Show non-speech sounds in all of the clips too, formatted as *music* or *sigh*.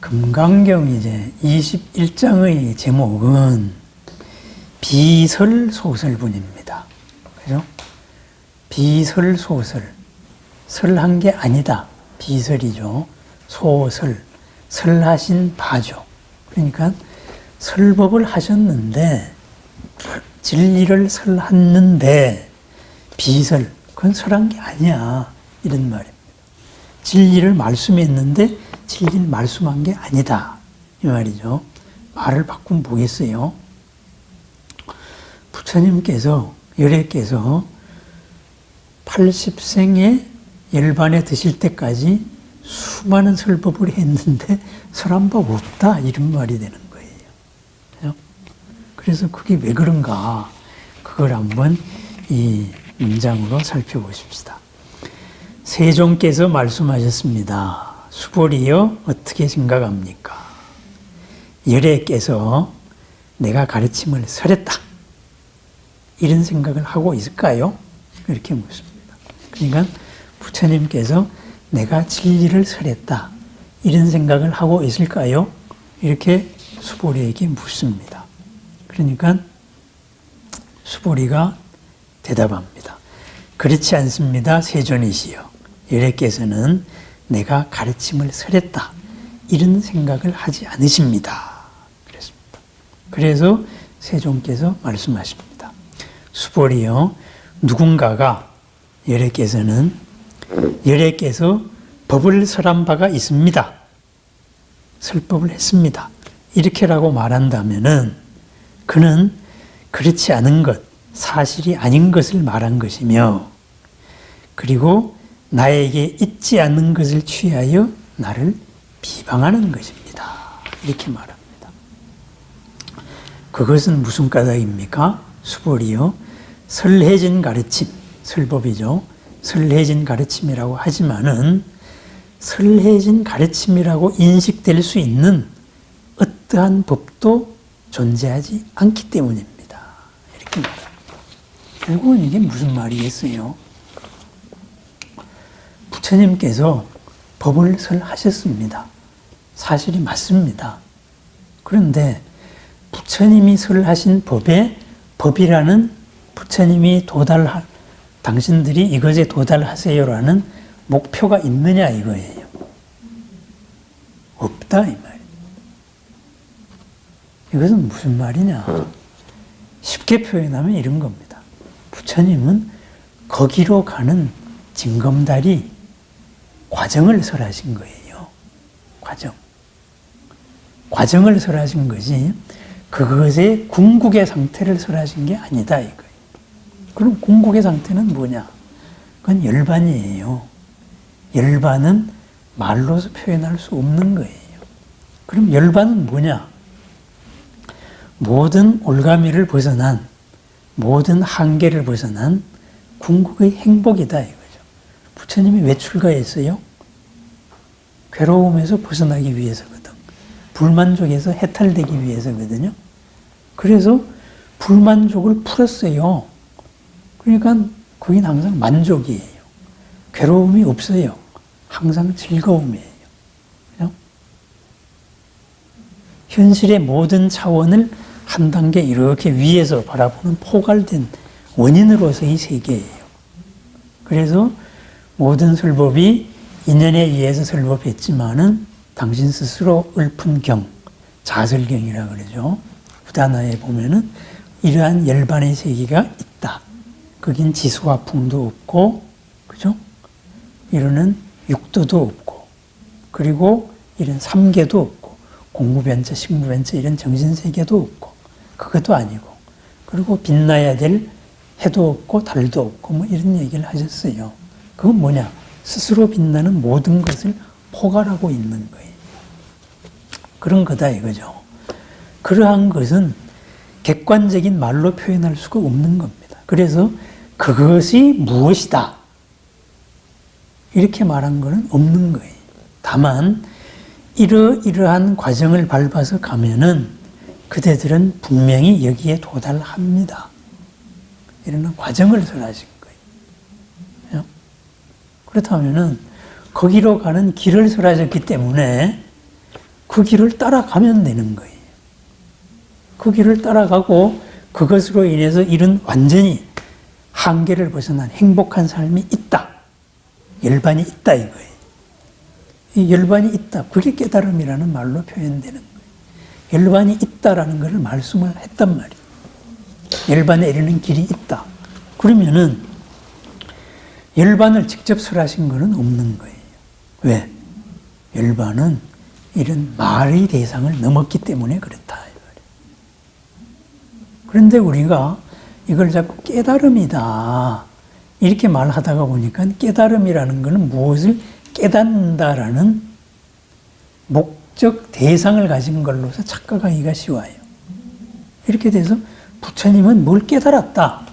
금강경 이제 21장의 제목은 비설 소설분입니다. 그죠? 비설 소설. 설 한 게 아니다. 비설이죠. 소설. 설하신 바죠. 그러니까 설법을 하셨는데 진리를 설했는데 비설. 그건 설한 게 아니야. 이런 말입니다. 진리를 말씀했는데 진리를 말씀한 게 아니다. 이 말이죠. 말을 바꾸면 뭐겠어요? 부처님께서, 열애께서 80생에 열반에 드실 때까지 수많은 설법을 했는데 설한 법 없다. 이런 말이 되는 거예요. 그죠? 그래서 그게 왜 그런가. 그걸 한번 이 문장으로 살펴보십시다. 세종께서 말씀하셨습니다. 수보리여 어떻게 생각합니까? 열애께서 내가 가르침을 설했다. 이런 생각을 하고 있을까요? 이렇게 묻습니다. 그러니까 부처님께서 내가 진리를 설했다. 이런 생각을 하고 있을까요? 이렇게 수보리에게 묻습니다. 그러니까 수보리가 대답합니다. 그렇지 않습니다. 세존이시여. 열애께서는 내가 가르침을 설했다. 이런 생각을 하지 않으십니다. 그랬습니다. 그래서 세종께서 말씀하십니다. 수보리여 누군가가 열애께서는 열애께서 법을 설한 바가 있습니다. 설법을 했습니다. 이렇게라고 말한다면은 그는 그렇지 않은 것, 사실이 아닌 것을 말한 것이며 그리고 나에게 있지 않는 것을 취하여 나를 비방하는 것입니다. 이렇게 말합니다. 그것은 무슨 까닭입니까? 수보리요. 설해진 가르침, 설법이죠. 설해진 가르침이라고 하지만은 설해진 가르침이라고 인식될 수 있는 어떠한 법도 존재하지 않기 때문입니다. 이렇게 말합니다. 결국은 이게 무슨 말이겠어요? 부처님께서 법을 설하셨습니다. 사실이 맞습니다. 그런데 부처님이 설하신 법에 법이라는 부처님이 도달할 당신들이 이것에 도달하세요라는 목표가 있느냐 이거예요. 없다 이 말. 이것은 무슨 말이냐? 쉽게 표현하면 이런 겁니다. 부처님은 거기로 가는 징검다리 과정을 설하신 거예요. 과정. 과정을 설하신 것이 그것의 궁극의 상태를 설하신 게 아니다 이거예요. 그럼 궁극의 상태는 뭐냐? 그건 열반이에요. 열반은 말로서 표현할 수 없는 거예요. 그럼 열반은 뭐냐? 모든 올가미를 벗어난 모든 한계를 벗어난 궁극의 행복이다 이거죠. 부처님이 왜 출가했어요? 괴로움에서 벗어나기 위해서거든. 불만족에서 해탈되기 위해서거든요. 그래서 불만족을 풀었어요. 그러니까 거긴 항상 만족이에요. 괴로움이 없어요. 항상 즐거움이에요. 그죠? 현실의 모든 차원을 한 단계 이렇게 위에서 바라보는 포괄된 원인으로서의 세계예요. 그래서 모든 설법이 인연에 의해서 설법했지만은 당신 스스로 읊은 경, 자설경이라 그러죠. 부다나에 보면은 이러한 열반의 세계가 있다. 거긴 지수와 풍도 없고, 그죠? 이러는 육도도 없고, 그리고 이런 삼계도 없고, 공무변체, 식무변체 이런 정신세계도 없고, 그것도 아니고, 그리고 빛나야 될 해도 없고 달도 없고 뭐 이런 얘기를 하셨어요. 그건 뭐냐? 스스로 빛나는 모든 것을 포괄하고 있는 거예요. 그런 거다 이거죠. 그러한 것은 객관적인 말로 표현할 수가 없는 겁니다. 그래서 그것이 무엇이다. 이렇게 말한 것은 없는 거예요. 다만, 이러이러한 과정을 밟아서 가면은 그대들은 분명히 여기에 도달합니다. 이런 과정을 설하신 거예요. 그렇다면은 거기로 가는 길을 설하셨기 때문에 그 길을 따라가면 되는 거예요. 그 길을 따라가고 그것으로 인해서 이런 완전히 한계를 벗어난 행복한 삶이 있다. 열반이 있다 이거예요. 이 열반이 있다. 그게 깨달음이라는 말로 표현되는 거예요. 열반이 있다라는 것을 말씀을 했단 말이에요. 열반에 이르는 길이 있다. 그러면은 열반을 직접 설하신 것은 없는 거예요. 왜? 열반은 이런 말의 대상을 넘었기 때문에 그렇다. 그런데 우리가 이걸 자꾸 깨달음이다. 이렇게 말하다가 보니까 깨달음이라는 것은 무엇을 깨닫는다라는 목적 대상을 가진 걸로서 착각하기가 쉬워요. 이렇게 돼서 부처님은 뭘 깨달았다.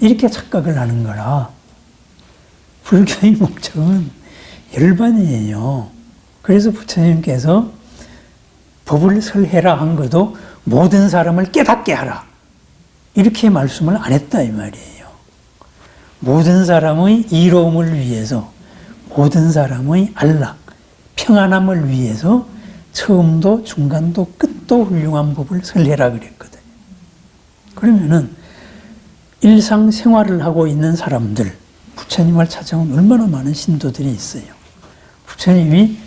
이렇게 착각을 하는 거라. 불교의 목적은 열반이에요. 그래서 부처님께서 법을 설해라 한 것도 모든 사람을 깨닫게 하라. 이렇게 말씀을 안 했다 이 말이에요. 모든 사람의 이로움을 위해서 모든 사람의 안락, 평안함을 위해서 처음도 중간도 끝도 훌륭한 법을 설해라 그랬거든요. 그러면은 일상 생활을 하고 있는 사람들, 부처님을 찾아온 얼마나 많은 신도들이 있어요. 부처님이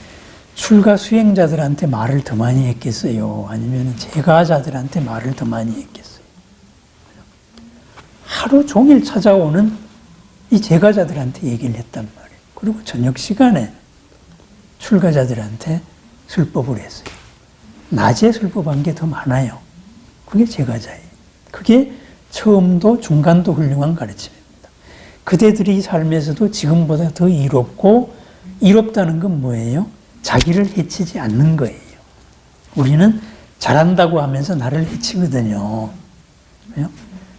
출가 수행자들한테 말을 더 많이 했겠어요? 아니면 제가자들한테 말을 더 많이 했겠어요? 하루 종일 찾아오는 이 제가자들한테 얘기를 했단 말이에요. 그리고 저녁 시간에 출가자들한테 술법을 했어요. 낮에 술법한 게 더 많아요. 그게 제가자예요. 그게 처음도 중간도 훌륭한 가르침입니다. 그대들이 삶에서도 지금보다 더 이롭고 이롭다는 건 뭐예요? 자기를 해치지 않는 거예요. 우리는 잘한다고 하면서 나를 해치거든요.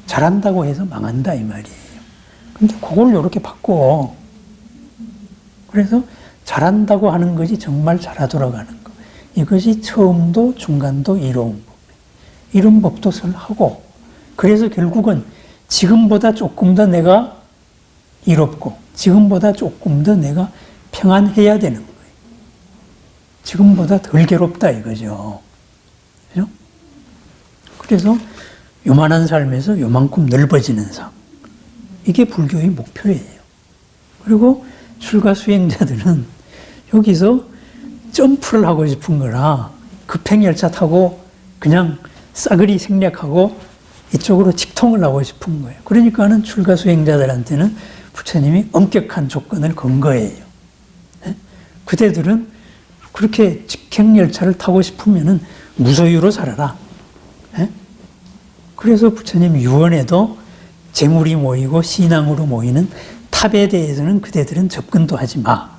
잘한다고 해서 망한다 이 말이에요. 근데 그걸 이렇게 바꿔. 그래서 잘한다고 하는 것이 정말 잘하도록 하는 것. 이것이 처음도 중간도 이로운 법. 이런 법도 설하고 그래서 결국은 지금보다 조금 더 내가 이롭고 지금보다 조금 더 내가 평안해야 되는 거예요. 지금보다 덜 괴롭다 이거죠. 그죠? 그래서 요만한 삶에서 요만큼 넓어지는 삶. 이게 불교의 목표예요. 그리고 출가 수행자들은 여기서 점프를 하고 싶은 거라 급행열차 타고 그냥 싸그리 생략하고 이쪽으로 직통을 하고 싶은 거예요. 그러니까는 출가 수행자들한테는 부처님이 엄격한 조건을 건 거예요. 예? 그대들은 그렇게 직행열차를 타고 싶으면은 무소유로 살아라. 예? 그래서 부처님 유언에도 재물이 모이고 신앙으로 모이는 탑에 대해서는 그대들은 접근도 하지 마.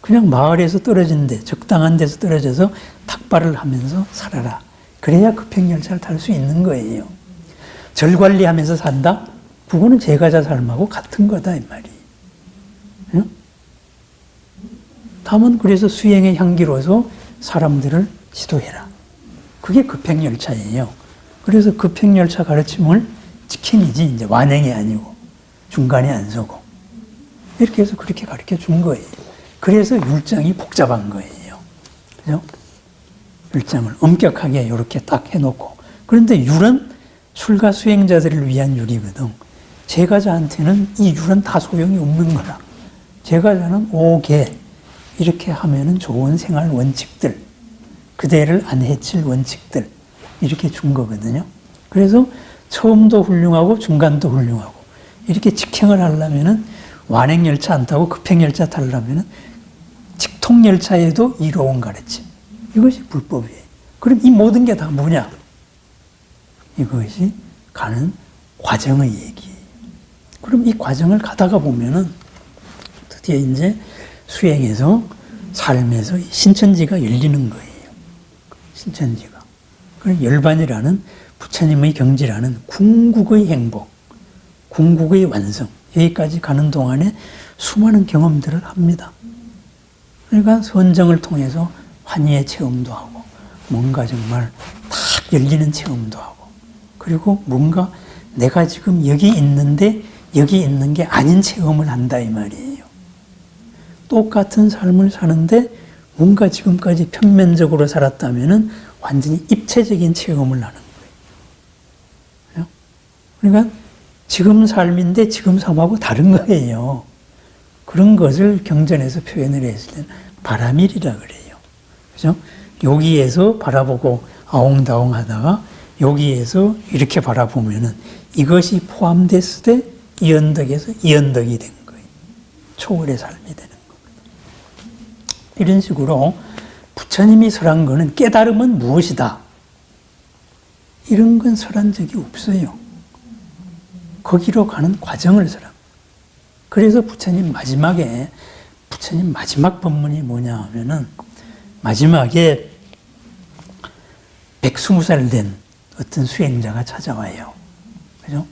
그냥 마을에서 떨어진 데 적당한 데서 떨어져서 탁발을 하면서 살아라. 그래야 급행열차를 탈 수 있는 거예요. 절 관리하면서 산다? 그거는 제가자 삶하고 같은 거다 이 말이에요. 다만 그래서 수행의 향기로서 사람들을 지도해라. 그게 급행열차예요. 그래서 급행열차 가르침을 직행이지 이제 완행이 아니고 중간에 안 서고 이렇게 해서 그렇게 가르쳐 준 거예요. 그래서 율장이 복잡한 거예요. 그죠? 율장을 엄격하게 이렇게 딱 해놓고 그런데 율은 출가 수행자들을 위한 율이거든. 제가자한테는 이 율은 다 소용이 없는 거라. 제가자는 오개 이렇게 하면은 좋은 생활 원칙들, 그대를 안 해칠 원칙들 이렇게 준 거거든요. 그래서 처음도 훌륭하고 중간도 훌륭하고 이렇게 직행을 하려면은 완행 열차 안 타고 급행 열차 타려면은 직통 열차에도 이로운 가르침. 이것이 불법이에요. 그럼 이 모든 게 다 뭐냐? 이것이 가는 과정의 얘기예요. 그럼 이 과정을 가다가 보면은 드디어 이제 수행에서 삶에서 신천지가 열리는 거예요. 신천지가. 그럼 열반이라는 부처님의 경지라는 궁극의 행복, 궁극의 완성, 여기까지 가는 동안에 수많은 경험들을 합니다. 그러니까 선정을 통해서 환희의 체험도 하고, 뭔가 정말 탁 열리는 체험도 하고, 그리고 뭔가 내가 지금 여기 있는데 여기 있는 게 아닌 체험을 한다 이 말이에요. 똑같은 삶을 사는데 뭔가 지금까지 평면적으로 살았다면은 완전히 입체적인 체험을 하는 거예요. 그러니까 지금 삶인데 지금 삶하고 다른 거예요. 그런 것을 경전에서 표현을 했을 때는 바람일이라 그래요. 그죠? 여기에서 바라보고 아웅다웅 하다가 여기에서 이렇게 바라보면은 이것이 포함됐을 때 이 언덕에서 이 언덕이 된 거예요. 초월의 삶이 되는 거거든요. 이런 식으로 부처님이 설한 거는 깨달음은 무엇이다. 이런 건 설한 적이 없어요. 거기로 가는 과정을 설한 그래서 부처님 마지막에 부처님 마지막 법문이 뭐냐 하면은 마지막에 120살 된 어떤 수행자가 찾아와요. 그죠?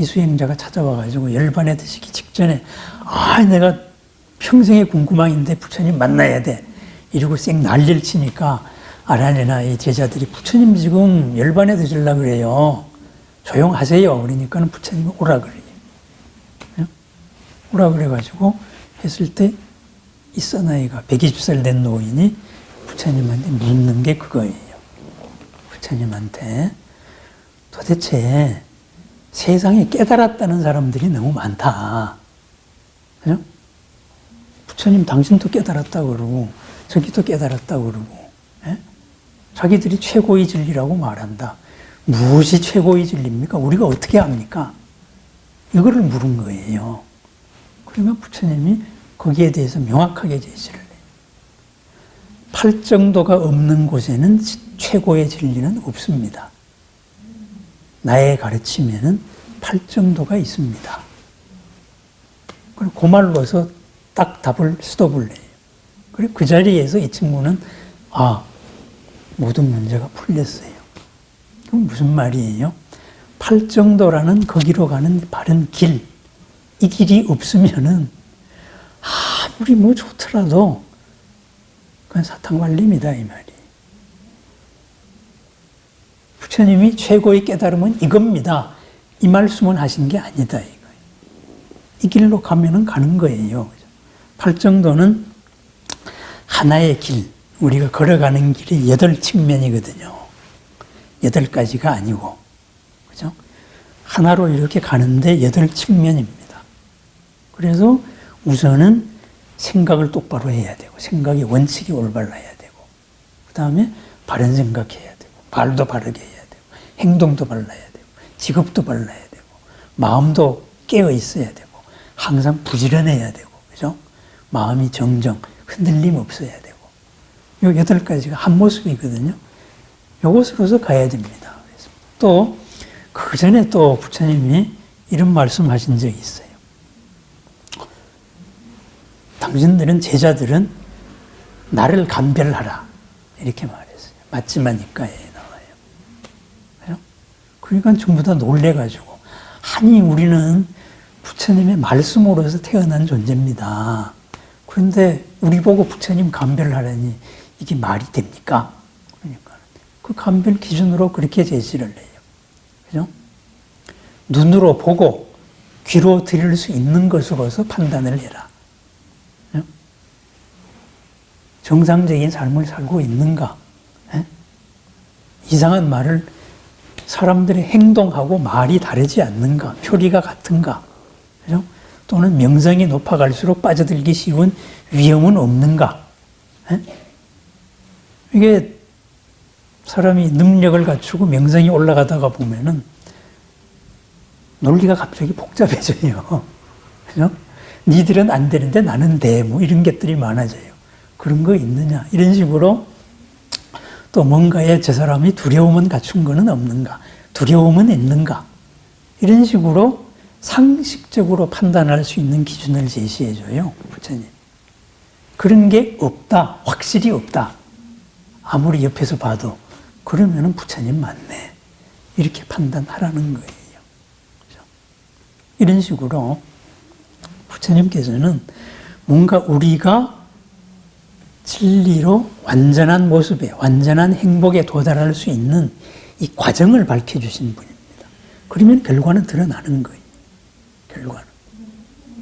이 수행자가 찾아와가지고 열반에 드시기 직전에, 아, 내가 평생의 궁금함인데 부처님 만나야 돼. 이러고 쌩 난리를 치니까 아란이나 이 제자들이 부처님 지금 열반에 드실라 그래요. 조용하세요. 그러니까 는 부처님이 오라 그래요. 오라 그래가지고 했을 때 이 사나이가 120살 된 노인이 부처님한테 묻는 게 그거예요. 부처님한테 도대체 세상에 깨달았다는 사람들이 너무 많다. 그죠? 부처님 당신도 깨달았다 그러고 저기도 깨달았다 그러고 예? 자기들이 최고의 진리라고 말한다. 무엇이 최고의 진리입니까? 우리가 어떻게 합니까? 이거를 물은 거예요. 그러면 부처님이 거기에 대해서 명확하게 제시를 해요. 팔정도가 없는 곳에는 최고의 진리는 없습니다. 나의 가르침에는 팔정도가 있습니다. 그리고 그 말로서 딱 답을 해요. 그리고 그 자리에서 이 친구는 아 모든 문제가 풀렸어요. 그럼 무슨 말이에요? 팔정도라는 거기로 가는 바른 길, 이 길이 없으면은 아무리 뭐 좋더라도 그건 사탕발림이다 이 말이. 부처님이 최고의 깨달음은 이겁니다. 이 말씀은 하신 게 아니다 이거예요. 이 길로 가면은 가는 거예요. 팔정도는 하나의 길, 우리가 걸어가는 길이 여덟 측면이거든요. 여덟 가지가 아니고, 그죠? 하나로 이렇게 가는데 여덟 측면입니다. 그래서 우선은 생각을 똑바로 해야 되고, 생각의 원칙이 올바라야 되고, 그 다음에 바른 생각해야 되고, 말도 바르게 해야 행동도 발라야 되고, 직업도 발라야 되고, 마음도 깨어 있어야 되고, 항상 부지런해야 되고, 그죠? 마음이 정정, 흔들림 없어야 되고, 요 여덟 가지가 한 모습이거든요. 요것으로서 가야 됩니다. 또, 그 전에 또 부처님이 이런 말씀 하신 적이 있어요. 당신들은 제자들은 나를 감별하라. 이렇게 말했어요. 맞지마니까에 나와요. 그러니까 전부 다 놀래가지고, 아니, 우리는 부처님의 말씀으로서 태어난 존재입니다. 그런데 우리 보고 부처님 감별하라니 이게 말이 됩니까? 그러니까 그 감별 기준으로 그렇게 제시를 해요. 그죠? 눈으로 보고 귀로 들을 수 있는 것으로서 판단을 해라. 정상적인 삶을 살고 있는가? 에? 이상한 말을 사람들의 행동하고 말이 다르지 않는가? 표리가 같은가? 그죠? 또는 명성이 높아갈수록 빠져들기 쉬운 위험은 없는가? 에? 이게 사람이 능력을 갖추고 명성이 올라가다가 보면은 논리가 갑자기 복잡해져요. *laughs* 그죠? 니들은 안 되는데 나는 돼. 뭐 이런 것들이 많아져요. 그런 거 있느냐. 이런 식으로 또 뭔가에 저 사람이 두려움은 갖춘 거는 없는가. 두려움은 있는가. 이런 식으로 상식적으로 판단할 수 있는 기준을 제시해 줘요. 부처님. 그런 게 없다. 확실히 없다. 아무리 옆에서 봐도 그러면은 부처님 맞네. 이렇게 판단하라는 거예요. 그렇죠? 이런 식으로 부처님께서는 뭔가 우리가 진리로 완전한 모습에, 완전한 행복에 도달할 수 있는 이 과정을 밝혀주신 분입니다. 그러면 결과는 드러나는 거예요. 결과는.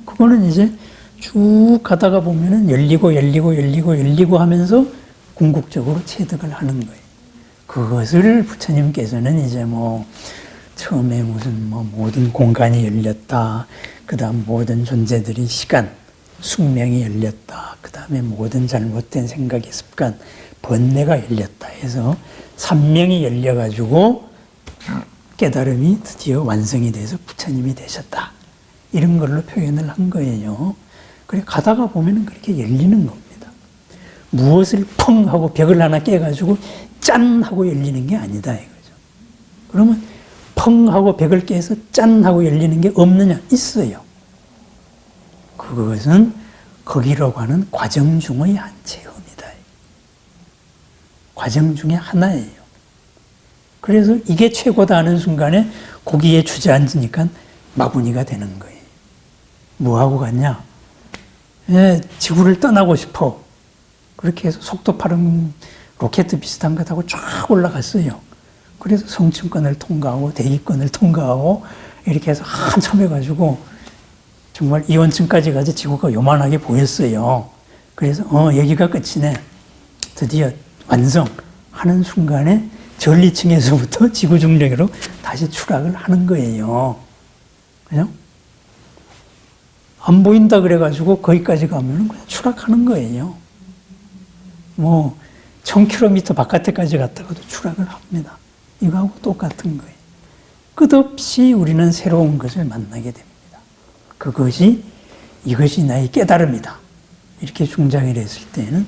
그거는 이제 쭉 가다가 보면은 열리고 열리고 열리고 열리고 하면서 궁극적으로 체득을 하는 거예요. 그것을 부처님께서는 이제 뭐 처음에 무슨 뭐 모든 공간이 열렸다. 그 다음 모든 존재들이 시간, 숙명이 열렸다. 그 다음에 모든 잘못된 생각의 습관, 번뇌가 열렸다 해서 삼명이 열려가지고 깨달음이 드디어 완성이 돼서 부처님이 되셨다. 이런 걸로 표현을 한 거예요. 그래 가다가 보면 그렇게 열리는 겁니다. 무엇을 펑 하고 벽을 하나 깨가지고 짠 하고 열리는 게 아니다 이거죠. 그러면 펑 하고 벽을 깨서 짠 하고 열리는 게 없느냐? 있어요. 그것은 거기라고 하는 과정 중의 한 체험이다. 과정 중에 하나예요. 그래서 이게 최고다 하는 순간에 거기에 주저앉으니까 마구니가 되는 거예요. 뭐하고 갔냐? 예, 지구를 떠나고 싶어. 그렇게 해서 속도 빠른 로켓 비슷한 것 타고 쫙 올라갔어요. 그래서 성층권을 통과하고 대기권을 통과하고 이렇게 해서 한참 해가지고 정말 이원층까지 가서 지구가 요만하게 보였어요. 그래서 어 여기가 끝이네. 드디어 완성하는 순간에 전리층에서부터 *laughs* 지구 중력으로 다시 추락을 하는 거예요. 그죠? 안 보인다 그래가지고 거기까지 가면 그냥 추락하는 거예요. 뭐, 1000km 바깥에까지 갔다가도 추락을 합니다. 이거하고 똑같은 거예요. 끝없이 우리는 새로운 것을 만나게 됩니다. 그것이 이것이 나의 깨달음이다. 이렇게 중장을 했을 때는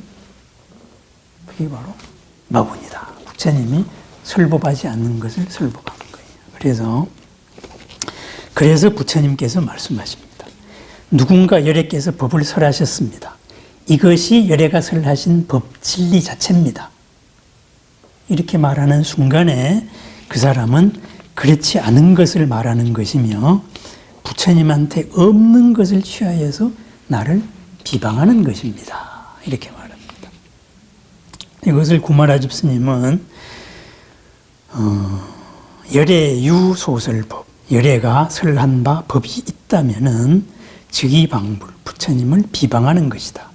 그게 바로 마군이다. 부처님이 설법하지 않는 것을 설법한 거예요. 그래서 그래서 부처님께서 말씀하십니다. 누군가 열애께서 법을 설하셨습니다. 이것이 열애가 설하신 법 진리 자체입니다. 이렇게 말하는 순간에 그 사람은 그렇지 않은 것을 말하는 것이며 부처님한테 없는 것을 취하여서 나를 비방하는 것입니다. 이렇게 말합니다. 이것을 구마라집 스님은 어, 열애유 소설법, 열애가 설한 바 법이 있다면은 즉이방불 부처님을 비방하는 것이다.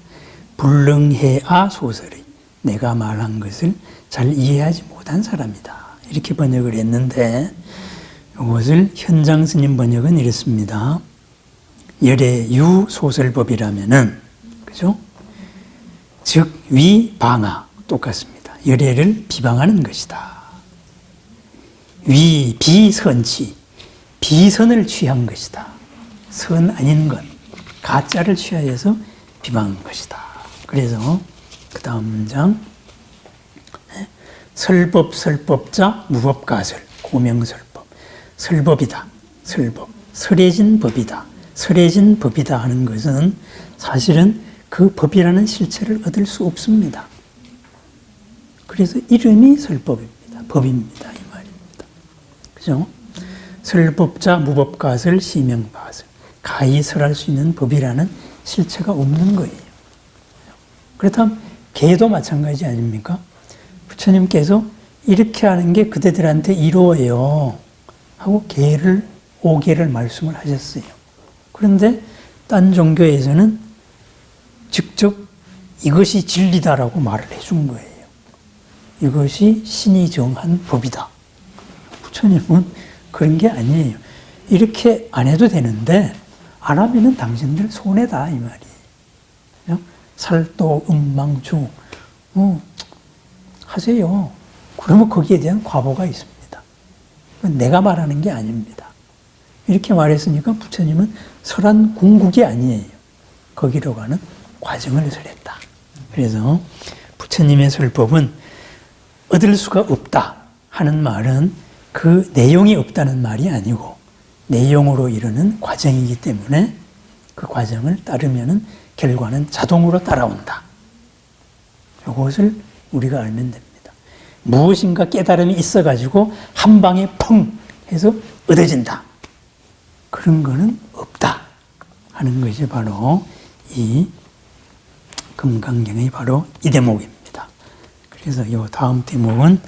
불능해아 소설의 내가 말한 것을 잘 이해하지 못한 사람이다. 이렇게 번역을 했는데 이것을 현장 스님 번역은 이렇습니다. 열애유 소설법이라면은 그죠? 즉 위방아 똑같습니다. 열애를 비방하는 것이다. 위 비선치 비선을 취한 것이다. 선 아닌 것 가짜를 취하여서 비방한 것이다. 그래서 그 다음 문장 설법 설법자 무법가설 고명설법 설법이다 설법 설해진 법이다 설해진 법이다 하는 것은 사실은 그 법이라는 실체를 얻을 수 없습니다. 그래서 이름이 설법입니다. 법입니다. 이 말입니다. 그죠? 설법자 무법가설 시명바설 가히 설할 수 있는 법이라는 실체가 없는 거예요. 그렇다면 개도 마찬가지 아닙니까? 부처님께서 이렇게 하는 게 그대들한테 이로워요. 하고 개를, 오개를 말씀을 하셨어요. 그런데 딴 종교에서는 직접 이것이 진리다라고 말을 해준 거예요. 이것이 신이 정한 법이다. 부처님은 그런 게 아니에요. 이렇게 안 해도 되는데, 안 하면은 당신들 손해다, 이 말이에요. 살도, 음망주, 어, 하세요. 그러면 거기에 대한 과보가 있습니다. 내가 말하는 게 아닙니다. 이렇게 말했으니까 부처님은 설한 궁극이 아니에요. 거기로 가는 과정을 설했다. 그래서 부처님의 설법은 얻을 수가 없다 하는 말은 그 내용이 없다는 말이 아니고 내용으로 이르는 과정이기 때문에 그 과정을 따르면 결과는 자동으로 따라온다. 이것을 우리가 알면 됩니다. 무엇인가 깨달음이 있어가지고 한 방에 펑 해서 얻어진다. 그런 거는 없다. 하는 것이 바로 이 금강경의 바로 이 대목입니다. 그래서 이 다음 대목은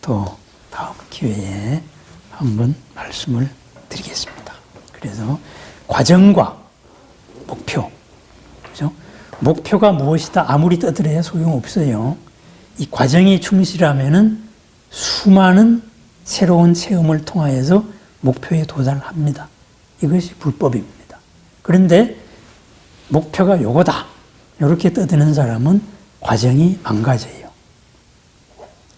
또 다음 기회에 한번 말씀을 드리겠습니다. 그래서 과정과 목표, 그죠? 목표가 무엇이다 아무리 떠들어야 소용없어요. 이 과정이 충실하면은 수많은 새로운 체험을 통하여서 목표에 도달합니다. 이것이 불법입니다. 그런데 목표가 요거다. 이렇게 떠드는 사람은 과정이 망가져요.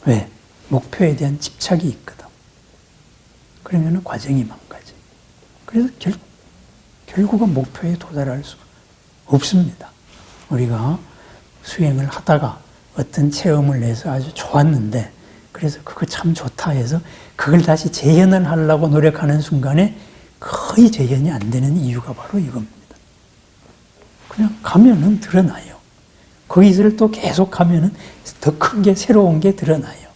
왜? 목표에 대한 집착이 있거든. 그러면 과정이 망가져요. 그래서 결, 결국은 목표에 도달할 수 없습니다. 우리가 수행을 하다가 어떤 체험을 내서 아주 좋았는데 그래서 그거 참 좋다 해서 그걸 다시 재현을 하려고 노력하는 순간에 거의 재현이 안 되는 이유가 바로 이겁니다. 그냥 가면은 드러나요. 거기서를 또 계속 가면은 더 큰 게 새로운 게 드러나요.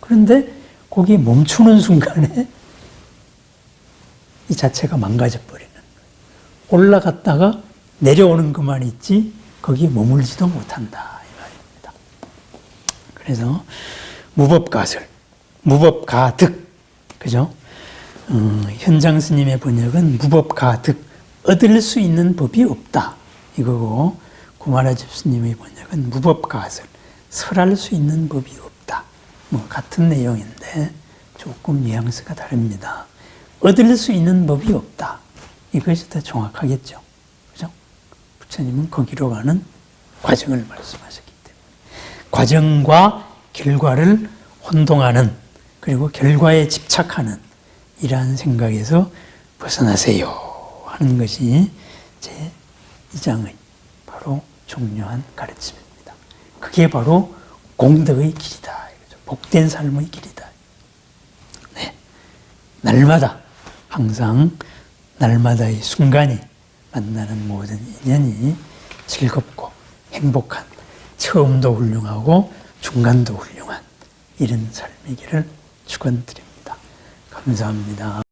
그런데 거기 멈추는 순간에 *laughs* 이 자체가 망가져 버리는 거예요. 올라갔다가 내려오는 것만 있지 거기 머물지도 못한다. 그래서 무법가설, 무법가득, 그죠? 어, 현장 스님의 번역은 무법가득, 얻을 수 있는 법이 없다 이거고 구마라집 스님의 번역은 무법가설, 설할 수 있는 법이 없다. 뭐 같은 내용인데 조금 뉘앙스가 다릅니다. 얻을 수 있는 법이 없다. 이것이 더 정확하겠죠. 그죠? 부처님은 거기로 가는 과정을 말씀하셨기 때문에. 과정과 결과를 혼동하는, 그리고 결과에 집착하는, 이러한 생각에서 벗어나세요. 하는 것이 제 이장의 바로 중요한 가르침입니다. 그게 바로 공덕의 길이다. 복된 삶의 길이다. 네. 날마다 항상 날마다의 순간이 만나는 모든 인연이 즐겁고 행복한 처음도 훌륭하고 중간도 훌륭한 이런 삶이기를 축원드립니다. 감사합니다.